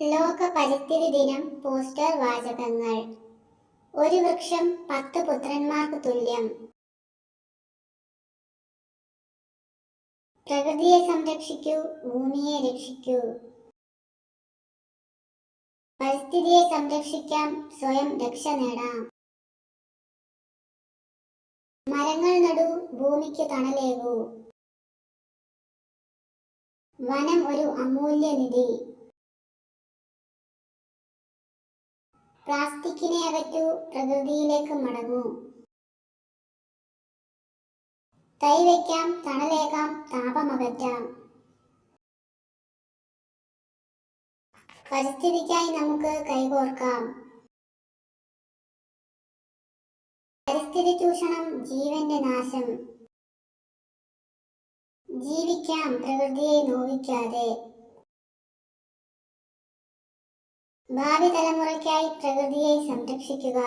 ലോക പരിസ്ഥിതി ദിനം പോസ്റ്റർ വാചകങ്ങൾ. ഒരു വൃക്ഷം പത്ത് പുത്രന്മാർക്ക് തുല്യം. പ്രകൃതിയെ സംരക്ഷിക്കൂ ഭൂമിയെ രക്ഷിക്കൂ. പരിസ്ഥിതിയെ സംരക്ഷിക്കാം സ്വയം രക്ഷ നേടാം. മരങ്ങൾ നടു ഭൂമിക്ക് തണലേകൂ. വനം ഒരു അമൂല്യ നിധി. പ്ലാസ്റ്റിക്കിനെ അകറ്റു പ്രകൃതിയിലേക്ക് മടങ്ങൂ. തൈ വയ്ക്കാം തണലേക്കാം താപമകറ്റാം പരിസ്ഥിതിക്കായി നമുക്ക് കൈകോർക്കാം. പരിസ്ഥിതി ചൂഷണം ജീവന്റെ നാശം. ജീവിക്കാം പ്രകൃതിയെ നോവിക്കാതെ. ഭാവി തലമുറയ്ക്കായി പ്രകൃതിയെ സംരക്ഷിക്കുക.